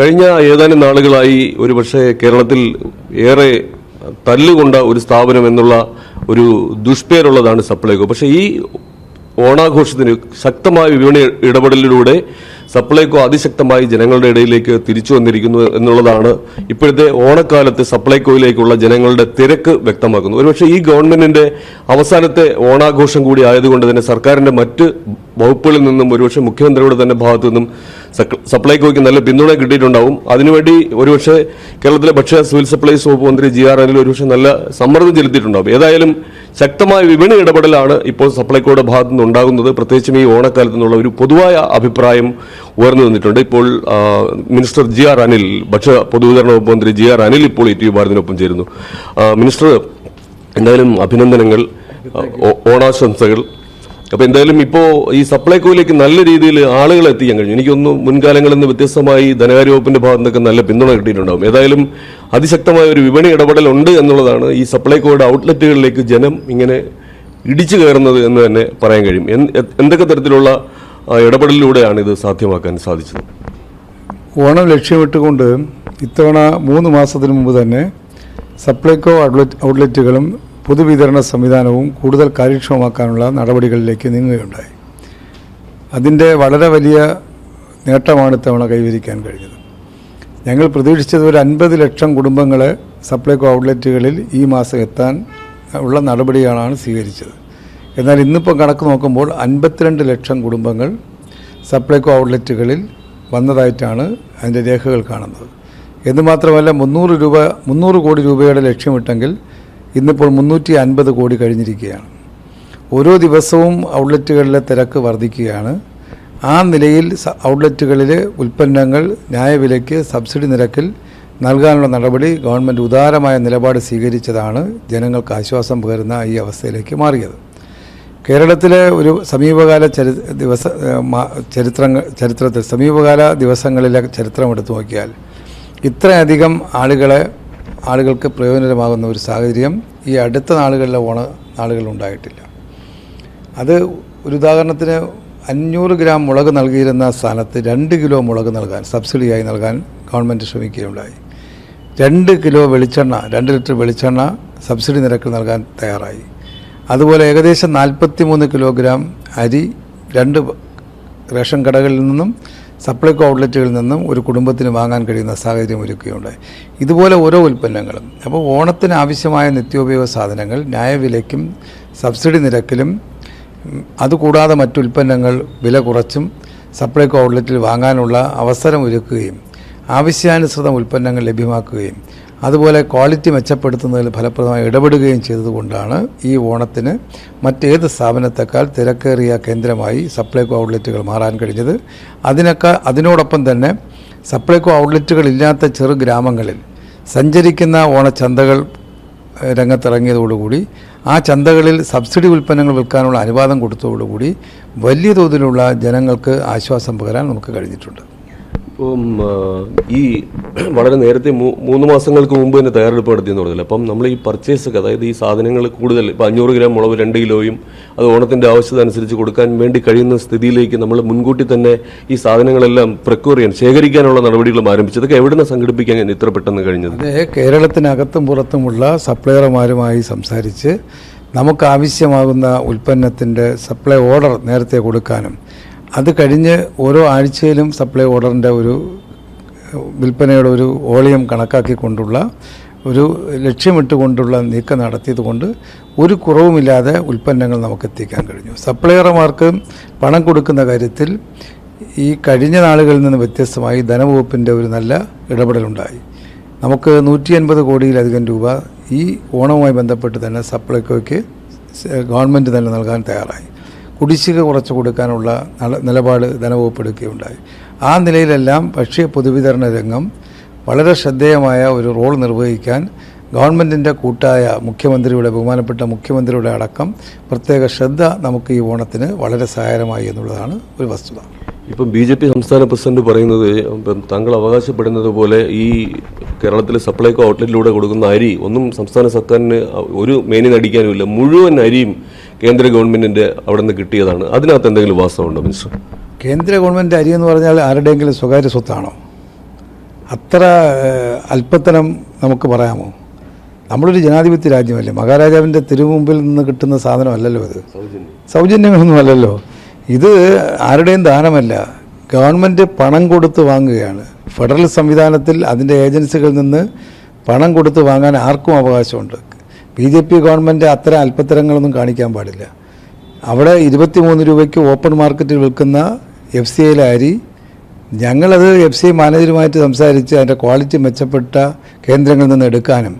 കഴിഞ്ഞ ഏതാനും നാളുകളായി ഒരുപക്ഷെ കേരളത്തിൽ ഏറെ തല്ലുകൊണ്ട ഒരു സ്ഥാപനം എന്നുള്ള ഒരു ദുഷ്പേരുള്ളതാണ് സപ്ലൈകോ. പക്ഷേ ഈ ഓണാഘോഷത്തിന് ശക്തമായ വിപണി ഇടപെടലിലൂടെ സപ്ലൈകോ അതിശക്തമായി ജനങ്ങളുടെ ഇടയിലേക്ക് തിരിച്ചു വന്നിരിക്കുന്നു എന്നുള്ളതാണ് ഇപ്പോഴത്തെ ഓണക്കാലത്ത് സപ്ലൈകോയിലേക്കുള്ള ജനങ്ങളുടെ തിരക്ക് വ്യക്തമാക്കുന്നു. ഒരുപക്ഷെ ഈ ഗവൺമെന്റിന്റെ അവസാനത്തെ ഓണാഘോഷം കൂടി ആയതുകൊണ്ട് തന്നെ സർക്കാരിന്റെ മറ്റ് വകുപ്പുകളിൽ നിന്നും ഒരുപക്ഷെ മുഖ്യമന്ത്രിയുടെ തന്നെ ഭാഗത്തു നിന്നും സപ്ലൈകോയ്ക്ക് നല്ല പിന്തുണ കിട്ടിയിട്ടുണ്ടാവും. അതിനുവേണ്ടി ഒരുപക്ഷെ കേരളത്തിലെ ഭക്ഷ്യ സിവിൽ സപ്ലൈസ് വകുപ്പ് മന്ത്രി ജി ആർ അനിൽ ഒരുപക്ഷെ നല്ല സമ്മർദ്ദം ചെലുത്തിയിട്ടുണ്ടാവും. ഏതായാലും ശക്തമായ വിപണി ഇടപെടലാണ് ഇപ്പോൾ സപ്ലൈകോയുടെ ഭാഗത്തു നിന്ന് ഉണ്ടാകുന്നത് പ്രത്യേകിച്ചും ഈ ഓണക്കാലത്ത് നിന്നുള്ള ഒരു പൊതുവായ അഭിപ്രായം ഉയർന്നു വന്നിട്ടുണ്ട്. ഇപ്പോൾ മിനിസ്റ്റർ ജി ആർ അനിൽ ഭക്ഷ്യ പൊതുവിതരണ വകുപ്പ് മന്ത്രി ജി ആർ അനിൽ ഇപ്പോൾ ഇ ടി ഭാരതിനൊപ്പം ചേരുന്നു മിനിസ്റ്റർ എന്തായാലും അഭിനന്ദനങ്ങൾ ഓണാശംസകൾ. അപ്പോൾ എന്തായാലും ഇപ്പോ ഈ സപ്ലൈകോയിലേക്ക് നല്ല രീതിയിൽ ആളുകൾ എത്തിക്കാൻ കഴിഞ്ഞു. എനിക്കൊന്നും മുൻകാലങ്ങളിൽ നിന്ന് വ്യത്യസ്തമായി ധനകാര്യ വകുപ്പിന്റെ ഭാഗത്തു നിന്നൊക്കെ നല്ല പിന്തുണ കിട്ടിയിട്ടുണ്ടാകും ഏതായാലും അതിശക്തമായ ഒരു വിപണി ഇടപെടൽ ഉണ്ട് എന്നുള്ളതാണ് ഈ സപ്ലൈകോയുടെ ഔട്ട്ലെറ്റുകളിലേക്ക് ജനം ഇങ്ങനെ ഇടിച്ചു കയറുന്നത് എന്ന് തന്നെ പറയാൻ കഴിയും. എന്ത്- എന്തൊക്കെ തരത്തിലുള്ള ഇടപെടലിലൂടെയാണ് ഇത് സാധ്യമാക്കാൻ സാധിച്ചത്? ഓണം ലക്ഷ്യമിട്ടുകൊണ്ട് ഇത്തവണ മൂന്ന് മാസത്തിന് മുമ്പ് തന്നെ സപ്ലൈകോ ഔട്ട്ലെറ്റ് ഔട്ട്ലെറ്റുകളും പൊതുവിതരണ സംവിധാനവും കൂടുതൽ കാര്യക്ഷമമാക്കാനുള്ള നടപടികളിലേക്ക് നീങ്ങുകയുണ്ടായി. അതിന്റെ വളരെ വലിയ നേട്ടമാണ് ഇത്തവണ കൈവരിക്കാൻ കഴിഞ്ഞത്. ഞങ്ങൾ പ്രതീക്ഷിച്ചത് ഒരു അൻപത് ലക്ഷം കുടുംബങ്ങൾ സപ്ലൈകോ ഔട്ട്ലെറ്റുകളിൽ ഈ മാസം എത്താൻ ഉള്ള നടപടികളാണ് സ്വീകരിച്ചത്. എന്നാൽ ഇന്നിപ്പോൾ കണക്ക് നോക്കുമ്പോൾ അൻപത്തിരണ്ട് ലക്ഷം കുടുംബങ്ങൾ സപ്ലൈകോ ഔട്ട്ലെറ്റുകളിൽ വന്നതായിട്ടാണ് അതിന്റെ രേഖകൾ കാണുന്നത്. എന്ന് മാത്രമല്ല മുന്നൂറ് രൂപ മുന്നൂറ് കോടി രൂപയുടെ ലക്ഷ്യമിട്ടെങ്കിൽ ഇന്നിപ്പോൾ മുന്നൂറ്റി അൻപത് കോടി കഴിഞ്ഞിരിക്കുകയാണ്. ഓരോ ദിവസവും ഔട്ട്ലെറ്റുകളിലെ തിരക്ക് വർദ്ധിക്കുകയാണ്. ആ നിലയിൽ ഔട്ട്ലെറ്റുകളിൽ ഉൽപ്പന്നങ്ങൾ ന്യായവിലയ്ക്ക് സബ്സിഡി നിരക്കിൽ നൽകാനുള്ള നടപടി ഗവൺമെന്റ് ഉദാരമായ നിലപാട് സ്വീകരിച്ചതാണ് ജനങ്ങൾക്ക് ആശ്വാസം പകരുന്ന ഈ അവസ്ഥയിലേക്ക് മാറിയത്. കേരളത്തിലെ ഒരു സമീപകാല ചരി ദിവസ ചരിത്രങ്ങൾ ചരിത്രത്തിൽ സമീപകാല ദിവസങ്ങളിലെ ചരിത്രം എടുത്തു നോക്കിയാൽ ഇത്രയധികം ആളുകളെ ആളുകൾക്ക് പ്രയോജനമാകുന്ന ഒരു സാഹചര്യം ഈ അടുത്ത നാളുകളിലെ ഓണ നാളുകളിൽ ഉണ്ടായിട്ടില്ല. അത് ഒരു ഉദാഹരണത്തിന് അഞ്ഞൂറ് ഗ്രാം മുളക് നൽകിയിരുന്ന സ്ഥാനത്ത് രണ്ട് കിലോ മുളക് നൽകാൻ സബ്സിഡിയായി നൽകാൻ ഗവൺമെന്റ് ശ്രമിക്കുകയുണ്ടായി. രണ്ട് കിലോ വെളിച്ചെണ്ണ രണ്ട് ലിറ്റർ വെളിച്ചെണ്ണ സബ്സിഡി നിരക്കിൽ നൽകാൻ തയ്യാറായി. അതുപോലെ ഏകദേശം നാൽപ്പത്തി മൂന്ന് കിലോഗ്രാം അരി രണ്ട് റേഷൻ കടകളിൽ നിന്നും സപ്ലൈകോ ഔട്ട്ലെറ്റുകളിൽ നിന്നും ഒരു കുടുംബത്തിന് വാങ്ങാൻ കഴിയുന്ന സാഹചര്യം ഒരുക്കുകയുണ്ടായി. ഇതുപോലെ ഓരോ ഉൽപ്പന്നങ്ങളും. അപ്പോൾ ഓണത്തിന് ആവശ്യമായ നിത്യോപയോഗ സാധനങ്ങൾ ന്യായവിലയ്ക്കും സബ്സിഡി നിരക്കിലും അതുകൂടാതെ മറ്റു ഉൽപ്പന്നങ്ങൾ വില കുറച്ചും സപ്ലൈകോ ഔട്ട്ലെറ്റിൽ വാങ്ങാനുള്ള അവസരം ഒരുക്കുകയും ആവശ്യാനുസൃതം ഉൽപ്പന്നങ്ങൾ ലഭ്യമാക്കുകയും അതുപോലെ ക്വാളിറ്റി മെച്ചപ്പെടുത്തുന്നതിൽ ഫലപ്രദമായി ഇടപെടുകയും ചെയ്തതുകൊണ്ടാണ് ഈ ഓണത്തിന് മറ്റേത് സ്ഥാപനത്തെക്കാൾ തിരക്കേറിയ കേന്ദ്രമായി സപ്ലൈകോ ഔട്ട്ലെറ്റുകൾ മാറാൻ കഴിഞ്ഞത്. അതിനൊക്കെ അതിനോടൊപ്പം തന്നെ സപ്ലൈകോ ഔട്ട്ലെറ്റുകൾ ഇല്ലാത്ത ചെറു ഗ്രാമങ്ങളിൽ സഞ്ചരിക്കുന്ന ഓണച്ചന്തകൾ രംഗത്തിറങ്ങിയതോടുകൂടി ആ ചന്തകളിൽ സബ്സിഡി ഉൽപ്പന്നങ്ങൾ വിൽക്കാനുള്ള അനുവാദം കൊടുത്തതോടുകൂടി വലിയ തോതിലുള്ള ജനങ്ങൾക്ക് ആശ്വാസം പകരാൻ നമുക്ക് കഴിഞ്ഞിട്ടുണ്ട്. ഈ വളരെ നേരത്തെ മൂന്ന് മാസങ്ങൾക്ക് മുമ്പ് തന്നെ തയ്യാറെടുപ്പ് നടത്തിയെന്ന് പറഞ്ഞില്ല. അപ്പം നമ്മൾ ഈ പർച്ചേസ് ഒക്കെ അതായത് ഈ സാധനങ്ങൾ കൂടുതൽ ഇപ്പം അഞ്ഞൂറ് ഗ്രാം മുളക് രണ്ട് കിലോയും അത് ഓണത്തിന്റെ ആവശ്യത അനുസരിച്ച് കൊടുക്കാൻ വേണ്ടി കഴിയുന്ന സ്ഥിതിയിലേക്ക് നമ്മൾ മുൻകൂട്ടി തന്നെ ഈ സാധനങ്ങളെല്ലാം പ്രക്യൂർ ചെയ്യാൻ ശേഖരിക്കാനുള്ള നടപടികളും ആരംഭിച്ചത്. ഇതൊക്കെ എവിടെ നിന്ന് സംഘടിപ്പിക്കാൻ ഇത്ര പെട്ടെന്ന് കഴിഞ്ഞത്? കേരളത്തിനകത്തും പുറത്തുമുള്ള സപ്ലയർമാരുമായി സംസാരിച്ച് നമുക്ക് ആവശ്യമാകുന്ന ഉൽപ്പന്നത്തിന്റെ സപ്ലൈ ഓർഡർ നേരത്തെ കൊടുക്കാനും അത് കഴിഞ്ഞ് ഓരോ ആഴ്ചയിലും സപ്ലൈ ഓർഡറിന്റെ ഒരു വിൽപ്പനയുടെ ഒരു വോളിയം കണക്കാക്കിക്കൊണ്ടുള്ള ഒരു ലക്ഷ്യമിട്ടുകൊണ്ടുള്ള നീക്കം നടത്തിയതുകൊണ്ട് ഒരു കുറവുമില്ലാതെ ഉൽപ്പന്നങ്ങൾ നമുക്ക് എത്തിക്കാൻ കഴിഞ്ഞു. സപ്ലയർമാർക്ക് പണം കൊടുക്കുന്ന കാര്യത്തിൽ ഈ കഴിഞ്ഞ നാളുകളിൽ നിന്ന് വ്യത്യസ്തമായി ധനവകുപ്പിന്റെ ഒരു നല്ല ഇടപെടലുണ്ടായി. നമുക്ക് നൂറ്റി അൻപത് കോടിയിലധികം രൂപ ഈ ഓണവുമായി ബന്ധപ്പെട്ട് തന്നെ സപ്ലൈകോയ്ക്ക് സ- ഗവൺമെന്റ് തന്നെ നൽകാൻ തയ്യാറായി. കുടിശ്ശിക കുറച്ച് കൊടുക്കാനുള്ള നല- നിലപാട് ധനവകുപ്പ് എടുക്കുകയുണ്ടായി ആ നിലയിലെല്ലാം ഭക്ഷ്യ പൊതുവിതരണ രംഗം വളരെ ശ്രദ്ധേയമായ ഒരു റോൾ നിർവഹിക്കാൻ ഗവൺമെന്റിന്റെ കൂട്ടായ മുഖ്യമന്ത്രിയുടെ ബഹുമാനപ്പെട്ട മുഖ്യമന്ത്രിയുടെ അടക്കം പ്രത്യേക ശ്രദ്ധ നമുക്ക് ഈ ഓണത്തിന് വളരെ സഹായകരമായി എന്നുള്ളതാണ് ഒരു വസ്തുത. ഇപ്പം ബി ജെ പി സംസ്ഥാന പ്രസിഡന്റ് പറയുന്നത് താങ്കൾ അവകാശപ്പെടുന്നത് പോലെ ഈ കേരളത്തിലെ സപ്ലൈകോ ഔട്ട്ലെറ്റിലൂടെ കൊടുക്കുന്ന അരി ഒന്നും സംസ്ഥാന സർക്കാരിന് ഒരു മേനി നടിക്കാനുമില്ല. മുഴുവൻ അരിയും കേന്ദ്ര ഗവൺമെന്റിന്റെ അവിടെ നിന്ന് കിട്ടിയതാണ്. അതിനകത്ത് എന്തെങ്കിലും വാസ്തവമുണ്ടോ മിനിസ്റ്റർ? കേന്ദ്ര ഗവൺമെന്റ് അരി എന്ന് പറഞ്ഞാൽ ആരുടെയെങ്കിലും സ്വകാര്യ സ്വത്താണോ? അത്ര അല്പത്തനം നമുക്ക് പറയാമോ? നമ്മളൊരു ജനാധിപത്യ രാജ്യമല്ലേ. മഹാരാജാവിന്റെ തിരുമുമ്പിൽ നിന്ന് കിട്ടുന്ന സാധനമല്ലല്ലോ ഇത്. സൗജന്യങ്ങളൊന്നും അല്ലല്ലോ. ഇത് ആരുടെയും ദാനമല്ല. ഗവൺമെന്റ് പണം കൊടുത്ത് വാങ്ങുകയാണ്. ഫെഡറൽ സംവിധാനത്തിൽ അതിന്റെ ഏജൻസികളിൽ നിന്ന് പണം കൊടുത്ത് വാങ്ങാൻ ആർക്കും അവകാശമുണ്ട്. ബി ജെ പി ഗവൺമെന്റ് അത്തരം അല്പത്തരങ്ങളൊന്നും കാണിക്കാൻ പാടില്ല. അവിടെ ഇരുപത്തിമൂന്ന് രൂപയ്ക്ക് ഓപ്പൺ മാർക്കറ്റിൽ വിൽക്കുന്ന എഫ് സി ഐയിലെ അരി ഞങ്ങളത് എഫ് സി മാനേജരുമായിട്ട് സംസാരിച്ച് അതിന്റെ ക്വാളിറ്റി മെച്ചപ്പെട്ട കേന്ദ്രങ്ങളിൽ നിന്ന് എടുക്കാനും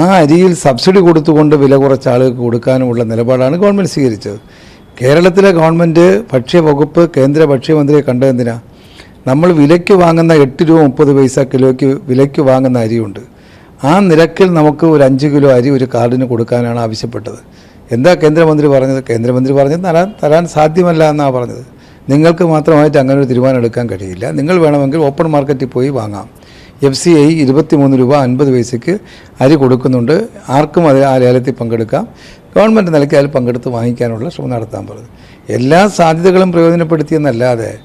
ആ അരിയിൽ സബ്സിഡി കൊടുത്തുകൊണ്ട് വില കുറച്ച് ആളുകൾക്ക് കൊടുക്കാനുമുള്ള നിലപാടാണ് ഗവൺമെന്റ് സ്വീകരിച്ചത്. കേരളത്തിലെ ഗവൺമെന്റ് ഭക്ഷ്യവകുപ്പ് കേന്ദ്ര ഭക്ഷ്യമന്ത്രിയെ കണ്ടതെന്തിനാ? നമ്മൾ വിലയ്ക്ക് വാങ്ങുന്ന എട്ട് രൂപ മുപ്പത് പൈസ കിലോയ്ക്ക് വിലയ്ക്ക് വാങ്ങുന്ന അരിയുണ്ട്. ആ നിരക്കിൽ നമുക്ക് ഒരു അഞ്ച് കിലോ അരി ഒരു കാർഡിന് കൊടുക്കാനാണ് ആവശ്യപ്പെട്ടത്. എന്താ കേന്ദ്രമന്ത്രി പറഞ്ഞത്? കേന്ദ്രമന്ത്രി പറഞ്ഞത് തരാൻ തരാൻ സാധ്യമല്ല എന്നാണ് പറഞ്ഞത്. നിങ്ങൾക്ക് മാത്രമായിട്ട് അങ്ങനെ ഒരു തീരുമാനം എടുക്കാൻ കഴിയില്ല. നിങ്ങൾ വേണമെങ്കിൽ ഓപ്പൺ മാർക്കറ്റിൽ പോയി വാങ്ങാം. എഫ് സി ഐ ഇരുപത്തിമൂന്ന് രൂപ അൻപത് പൈസയ്ക്ക് അരി കൊടുക്കുന്നുണ്ട്. ആർക്കും അത് ആ ലേലത്തിൽ പങ്കെടുക്കാം. ഗവൺമെന്റ് നിലയ്ക്ക് അതിൽ പങ്കെടുത്ത് വാങ്ങിക്കാനുള്ള ശ്രമം നടത്താൻ പറഞ്ഞു. എല്ലാ സാധ്യതകളും പ്രയോജനപ്പെടുത്തിയെന്നല്ലാതെ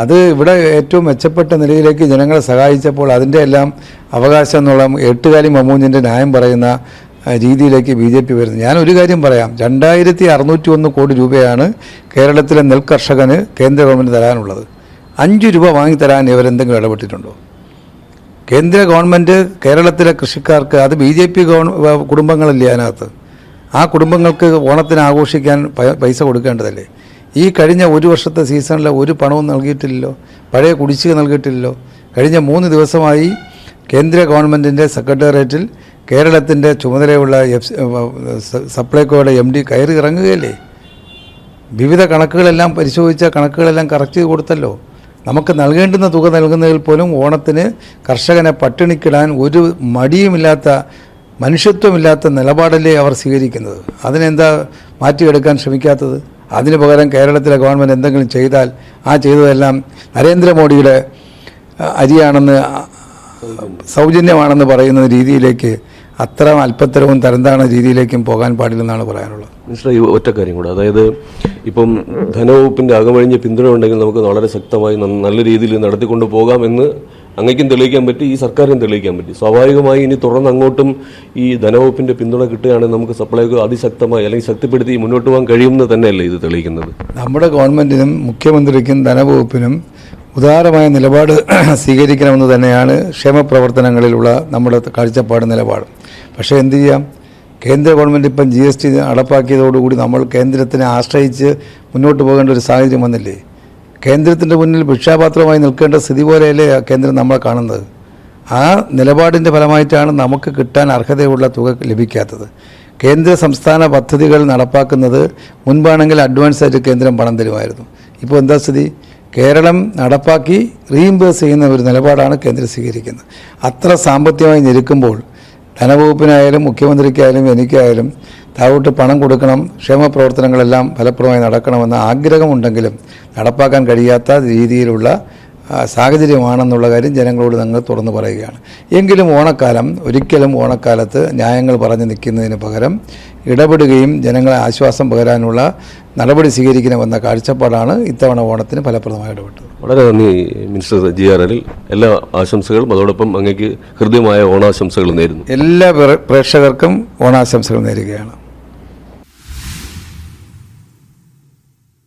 അത് ഇവിടെ ഏറ്റവും മെച്ചപ്പെട്ട നിലയിലേക്ക് ജനങ്ങളെ സഹായിച്ചപ്പോൾ അതിന്റെ എല്ലാം അവകാശം എന്നുള്ള എട്ടുകാലി മമ്മൂഞ്ഞിന്റെ ന്യായം പറയുന്ന രീതിയിലേക്ക് ബി ജെ പി വരുന്നത് ഞാൻ ഒരു കാര്യം പറയാം. രണ്ടായിരത്തി അറുന്നൂറ്റി ഒന്ന് കോടി രൂപയാണ് കേരളത്തിലെ നെൽകർഷകന് കേന്ദ്ര ഗവൺമെന്റ് തരാനുള്ളത്. അഞ്ച് രൂപ വാങ്ങിത്തരാൻ ഇവരെന്തെങ്കിലും ഇടപെട്ടിട്ടുണ്ടോ? കേന്ദ്ര ഗവൺമെന്റ് കേരളത്തിലെ കൃഷിക്കാർക്ക് അത് ബി ജെ പി കുടുംബങ്ങളില്ലേ അതിനകത്ത്? ആ കുടുംബങ്ങൾക്ക് ഓണത്തിന് ആഘോഷിക്കാൻ പൈസ കൊടുക്കേണ്ടതല്ലേ? ഈ കഴിഞ്ഞ ഒരു വർഷത്തെ സീസണിൽ ഒരു പണവും നൽകിയിട്ടില്ലല്ലോ. പഴയ കുടിശ്ശിക നൽകിയിട്ടില്ലല്ലോ. കഴിഞ്ഞ മൂന്ന് ദിവസമായി കേന്ദ്ര ഗവൺമെന്റിന്റെ സെക്രട്ടേറിയറ്റിൽ കേരളത്തിന്റെ ചുമതലയുള്ള എഫ് സപ്ലൈകോയുടെ എം ഡി കയറി ഇറങ്ങുകയല്ലേ? വിവിധ കണക്കുകളെല്ലാം പരിശോധിച്ച കണക്കുകളെല്ലാം കറക്റ്റ് ചെയ്ത് കൊടുത്തല്ലോ. നമുക്ക് നൽകേണ്ടുന്ന തുക നൽകുന്നതിൽ പോലും ഓണത്തിന് കർഷകനെ പട്ടിണിക്കിടാൻ ഒരു മടിയുമില്ലാത്ത മനുഷ്യത്വമില്ലാത്ത നിലപാടല്ലേ അവർ സ്വീകരിക്കുന്നത്? അതിനെന്താ മാറ്റിയെടുക്കാൻ ശ്രമിക്കാത്തത്? അതിന് പകരം കേരളത്തിലെ ഗവൺമെന്റ് എന്തെങ്കിലും ചെയ്താൽ ആ ചെയ്തതെല്ലാം നരേന്ദ്രമോദിയുടെ അരിയാണെന്ന് സൗജന്യമാണെന്ന് പറയുന്ന രീതിയിലേക്ക് അത്ര അല്പത്തരവും തരംതാണ രീതിയിലേക്കും പോകാൻ പാടില്ലെന്നാണ് പറയാനുള്ളത്. മിസ്റ്റർ ഈ ഒറ്റ കാര്യം കൂടെ. അതായത് ഇപ്പം ധനവകുപ്പിന്റെ അകമഴിഞ്ഞ പിന്തുണ ഉണ്ടെങ്കിൽ നമുക്ക് വളരെ ശക്തമായി നല്ല രീതിയിൽ നടത്തിക്കൊണ്ട് പോകാം എന്ന് അങ്ങേക്കും തെളിയിക്കാൻ പറ്റി ഈ സർക്കാരിനും തെളിയിക്കാൻ പറ്റി. സ്വാഭാവികമായി ഇനി തുടർന്ന് അങ്ങോട്ടും ഈ ധനവകുപ്പിന്റെ പിന്തുണ കിട്ടുകയാണെങ്കിൽ നമുക്ക് സപ്ലൈകോ അതിശക്തമായി അല്ലെങ്കിൽ ശക്തിപ്പെടുത്തി മുന്നോട്ട് പോകാൻ കഴിയുമെന്ന് തന്നെയല്ലേ ഇത് തെളിയിക്കുന്നത്? നമ്മുടെ ഗവൺമെന്റിനും മുഖ്യമന്ത്രിക്കും ധനവകുപ്പിനും ഉദാരമായ നിലപാട് സ്വീകരിക്കണമെന്ന് തന്നെയാണ് ക്ഷേമപ്രവർത്തനങ്ങളിലുള്ള നമ്മുടെ കാഴ്ചപ്പാട് നിലപാട്. പക്ഷേ എന്ത് ചെയ്യാം? കേന്ദ്ര ഗവൺമെന്റ് ഇപ്പം ജി എസ് ടി നടപ്പാക്കിയതോടുകൂടി നമ്മൾ കേന്ദ്രത്തിനെ ആശ്രയിച്ച് മുന്നോട്ട് പോകേണ്ട ഒരു സാഹചര്യം വന്നില്ലേ? കേന്ദ്രത്തിന്റെ മുന്നിൽ ഭിക്ഷാപാത്രമായി നിൽക്കേണ്ട സ്ഥിതി പോലെയല്ലേ കേന്ദ്രം നമ്മളെ കാണുന്നത്? ആ നിലപാടിന്റെ ഫലമായിട്ടാണ് നമുക്ക് കിട്ടാൻ അർഹതയുള്ള തുക ലഭിക്കാത്തത്. കേന്ദ്ര സംസ്ഥാന പദ്ധതികൾ നടപ്പാക്കുന്നത് മുൻപാണെങ്കിൽ അഡ്വാൻസ് ആയിട്ട് കേന്ദ്രം പണം തരുമായിരുന്നു. ഇപ്പോൾ എന്താ സ്ഥിതി? കേരളം നടപ്പാക്കി റീഇംബേഴ്സ് ചെയ്യുന്ന ഒരു നിലപാടാണ് കേന്ദ്രം സ്വീകരിക്കുന്നത്. അത്ര സാമ്പത്തികമായി ഞെരുക്കുമ്പോൾ ധനവകുപ്പിനായാലും മുഖ്യമന്ത്രിക്കായാലും എനിക്കായാലും താഴോട്ട് പണം കൊടുക്കണം ക്ഷേമ പ്രവർത്തനങ്ങളെല്ലാം ഫലപ്രദമായി നടക്കണമെന്ന ആഗ്രഹമുണ്ടെങ്കിലും നടപ്പാക്കാൻ കഴിയാത്ത രീതിയിലുള്ള സാഹചര്യമാണെന്നുള്ള കാര്യം ജനങ്ങളോട് ഞങ്ങൾ തുറന്നു പറയുകയാണ്. എങ്കിലും ഓണക്കാലം ഒരിക്കലും ഓണക്കാലത്ത് ന്യായങ്ങൾ പറഞ്ഞു നിൽക്കുന്നതിന് പകരം ഇടപെടുകയും ജനങ്ങളെ ആശ്വാസം പകരാനുള്ള നടപടി സ്വീകരിക്കണമെന്ന കാഴ്ചപ്പാടാണ് ഇത്തവണ ഓണത്തിന് ഫലപ്രദമായി ഇടപെട്ടത്. വളരെ നന്ദി മിനിസ്റ്റർ ജി ആർ എല്ലിൽ എല്ലാ ആശംസകളും അതോടൊപ്പം അങ്ങേക്ക് ഹൃദ്യമായ ഓണാശംസകൾ നേരുന്നു. എല്ലാ പ്രേക്ഷകർക്കും ഓണാശംസകൾ നേരുകയാണ്.